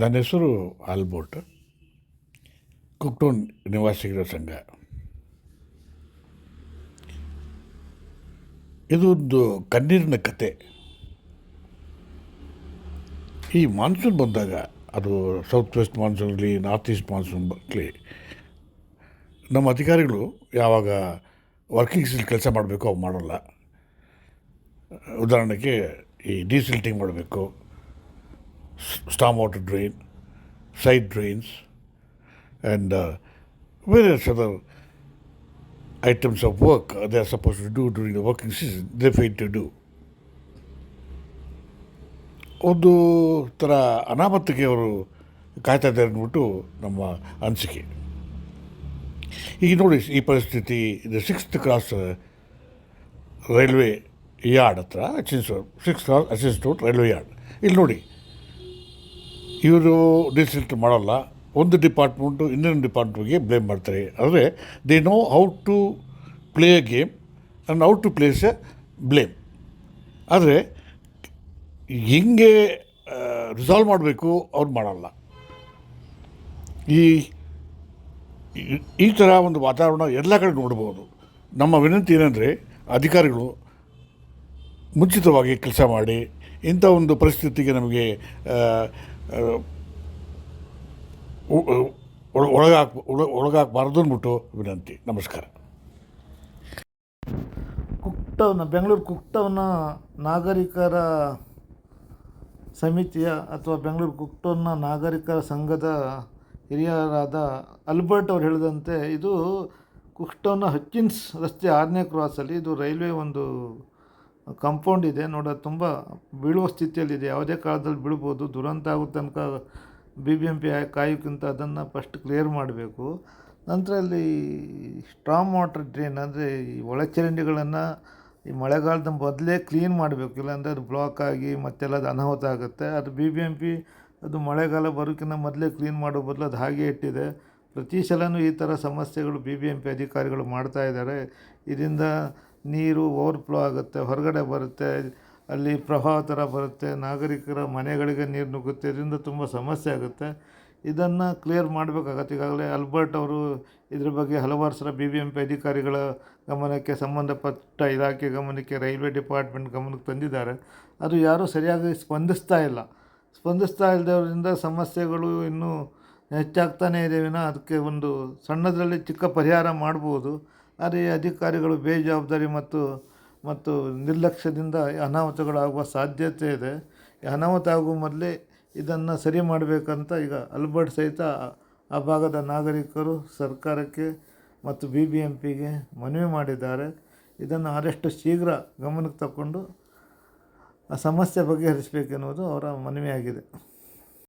ನನ್ನ ಹೆಸರು ಆಲ್ಬೋಟ್, ಕುಕ್ಟೋನ್ ನಿವಾಸಿಗಳ ಸಂಘ. ಇದು ಒಂದು ಕಣ್ಣೀರಿನ ಕತೆ. ಈ ಮಾನ್ಸೂನ್ ಬಂದಾಗ, ಅದು ಸೌತ್ ವೆಸ್ಟ್ ಮಾನ್ಸೂನ್ ಆಗಲಿ ನಾರ್ತ್ ಈಸ್ಟ್ ಮಾನ್ಸೂನ್ ಆಗಲಿ, ನಮ್ಮ ಅಧಿಕಾರಿಗಳು ಯಾವಾಗ ವರ್ಕಿಂಗ್ಸಲ್ಲಿ ಕೆಲಸ ಮಾಡಬೇಕು, ಅವು ಮಾಡೋಲ್ಲ. ಉದಾಹರಣೆಗೆ ಈ ಡೀಸಿಲ್ಟಿಂಗ್ ಮಾಡಬೇಕು. storm water drain, side drains, and uh, various other items of work they are supposed to do during the working season, they fail to do. ಒಂದು ಥರ ಅನಾಮತ್ತಿಗೆ ಅವರು ಕಾಯ್ತಾ ಇದ್ದಾರೆ ಅಂದ್ಬಿಟ್ಟು ನಮ್ಮ ಅನಿಸಿಕೆ ಈಗ ನೋಡಿ ಈ ಪರಿಸ್ಥಿತಿ ಇದು ಸಿಕ್ಸ್ತ್ ಕ್ರಾಸ್ ರೈಲ್ವೆ ಯಾರ್ಡ್ ಹತ್ರ ಅಚಿನ್ಸ್ six cross ಅಚಿನ್ಸ್ road railway yard ಇಲ್ಲಿ ನೋಡಿ ಇವರು ಡಿಸ್ಟ್ರಿಕ್ಟ್ ಮಾಡಲ್ಲ. ಒಂದು ಡಿಪಾರ್ಟ್ಮೆಂಟು ಇನ್ನೊಂದು ಡಿಪಾರ್ಟ್ಮೆಂಟ್ಗೆ ಬ್ಲೇಮ್ ಮಾಡ್ತಾರೆ. ಅಂದರೆ they know how to play a game and how to place a blame ಆದರೆ ಹೆಂಗೆ ರಿಸಾಲ್ವ್ ಮಾಡಬೇಕು, ಅವ್ರು ಮಾಡಲ್ಲ. ಈ, ಈ- ಥರ ಒಂದು ವಾತಾವರಣ ಎಲ್ಲ ಕಡೆ ನೋಡ್ಬೋದು. ನಮ್ಮ ವಿನಂತಿ ಏನಂದರೆ ಅಧಿಕಾರಿಗಳು ಮುಂಚಿತವಾಗಿ ಕೆಲಸ ಮಾಡಿ ಇಂಥ ಒಂದು ಪರಿಸ್ಥಿತಿಗೆ ನಮಗೆ ಒಳಗಾಕ್ ಒಳ- ಒಳಗಾಗಬಾರ್ದು ಅಂದ್ಬಿಟ್ಟು ವಿನಂತಿ. ನಮಸ್ಕಾರ. ಕುಕ್ಟೌನ್ ಬೆಂಗಳೂರು ಕುಕ್ಟೌನ ನಾಗರಿಕರ ಸಮಿತಿಯ ಅಥವಾ ಬೆಂಗಳೂರು ಕುಕ್ಟೌನ್ನ ನಾಗರಿಕರ ಸಂಘದ ಹಿರಿಯರಾದ ಅಲ್ಬರ್ಟ್ ಅವರು ಹೇಳಿದಂತೆ ಇದು ಕುಕ್ಟೌನ್ನ ಹಚ್ಚಿನ್ಸ್ ರಸ್ತೆ ಆರನೇ ಕ್ರಾಸಲ್ಲಿ ಇದು ರೈಲ್ವೆ ಒಂದು ಕಾಂಪೌಂಡ್ ಇದೆ, ನೋಡ ತುಂಬ ಬೀಳುವ ಸ್ಥಿತಿಯಲ್ಲಿದೆ ಯಾವುದೇ ಕಾಲದಲ್ಲಿ ಬೀಳ್ಬೋದು. ದುರಂತ ಆಗೋ ತನಕ ಬಿ ಬಿ ಎಂ ಪಿ ಕಾಯೋಕ್ಕಿಂತ ಅದನ್ನು ಫಸ್ಟ್ ಕ್ಲಿಯರ್ ಮಾಡಬೇಕು. ನಂತರ ಅಲ್ಲಿ ಸ್ಟ್ರಾಮ್ ವಾಟರ್ ಡ್ರೈನ್ ಅಂದರೆ ಈ ಒಳಚರಂಡಿಗಳನ್ನು ಈ ಮಳೆಗಾಲದ ಮೊದಲೇ ಕ್ಲೀನ್ ಮಾಡಬೇಕು. ಇಲ್ಲಾಂದರೆ ಅದು ಬ್ಲಾಕ್ ಆಗಿ ಮತ್ತೆಲ್ಲ ಅದು ಅನಾಹುತ ಆಗುತ್ತೆ. ಅದು ಬಿ ಬಿ ಎಂ ಪಿ ಅದು ಮಳೆಗಾಲ ಬರೋಕ್ಕಿಂತ ಮೊದಲೇ ಕ್ಲೀನ್ ಮಾಡೋ ಬದಲು ಅದು ಹಾಗೆ ಇಟ್ಟಿದೆ. ಪ್ರತಿ ಸಲವೂ ಈ ಥರ ಸಮಸ್ಯೆಗಳು ಬಿ ಬಿ ಎಂ ಪಿ ಅಧಿಕಾರಿಗಳು ಮಾಡ್ತಾ ಇದ್ದಾರೆ. ಇದರಿಂದ ನೀರು ಓವರ್ಫ್ಲೋ ಆಗುತ್ತೆ, ಹೊರಗಡೆ ಬರುತ್ತೆ, ಅಲ್ಲಿ ಪ್ರವಾಹ ಥರ ಬರುತ್ತೆ, ನಾಗರಿಕರ ಮನೆಗಳಿಗೆ ನೀರು ನುಗ್ಗುತ್ತೆ, ಇದರಿಂದ ತುಂಬ ಸಮಸ್ಯೆ ಆಗುತ್ತೆ. ಇದನ್ನು ಕ್ಲಿಯರ್ ಮಾಡಬೇಕಾಗತ್ತೆ. ಈಗಾಗಲೇ ಅಲ್ಬರ್ಟ್ ಅವರು ಇದ್ರ ಬಗ್ಗೆ ಹಲವಾರು ಸಲ ಬಿ ಬಿ ಎಂ ಪಿ ಅಧಿಕಾರಿಗಳ ಗಮನಕ್ಕೆ, ಸಂಬಂಧಪಟ್ಟ ಇಲಾಖೆ ಗಮನಕ್ಕೆ, ರೈಲ್ವೆ ಡಿಪಾರ್ಟ್ಮೆಂಟ್ ಗಮನಕ್ಕೆ ತಂದಿದ್ದಾರೆ. ಅದು ಯಾರೂ ಸರಿಯಾಗಿ ಸ್ಪಂದಿಸ್ತಾ ಇಲ್ಲ. ಸ್ಪಂದಿಸ್ತಾ ಇಲ್ಲದವರಿಂದ ಸಮಸ್ಯೆಗಳು ಇನ್ನೂ ಹೆಚ್ಚಾಗ್ತಾನೇ ಇದೆ. ವಿನ ಅದಕ್ಕೆ ಒಂದು ಸಣ್ಣದರಲ್ಲಿ ಚಿಕ್ಕ ಪರಿಹಾರ ಮಾಡ್ಬೋದು. ಆದರೆ ಅಧಿಕಾರಿಗಳು ಬೇಜವಾಬ್ದಾರಿ ಮತ್ತು ಮತ್ತು ನಿರ್ಲಕ್ಷ್ಯದಿಂದ ಅನಾಹುತಗಳಾಗುವ ಸಾಧ್ಯತೆ ಇದೆ. ಅನಾಹುತ ಆಗುವ ಮೊದಲೇ ಇದನ್ನು ಸರಿ ಮಾಡಬೇಕಂತ ಈಗ ಅಲ್ಬರ್ಟ್ ಸಹಿತ ಆ- ಆ ಭಾಗದ ನಾಗರಿಕರು ಸರ್ಕಾರಕ್ಕೆ ಮತ್ತು ಬಿ ಬಿ ಎಂ ಪಿಗೆ ಮನವಿ ಮಾಡಿದ್ದಾರೆ. ಇದನ್ನು ಆದಷ್ಟು ಶೀಘ್ರ ಗಮನಕ್ಕೆ ತಗೊಂಡು ಆ ಸಮಸ್ಯೆ ಬಗೆಹರಿಸಬೇಕೆನ್ನುವುದು ಅವರ ಮನವಿಯಾಗಿದೆ.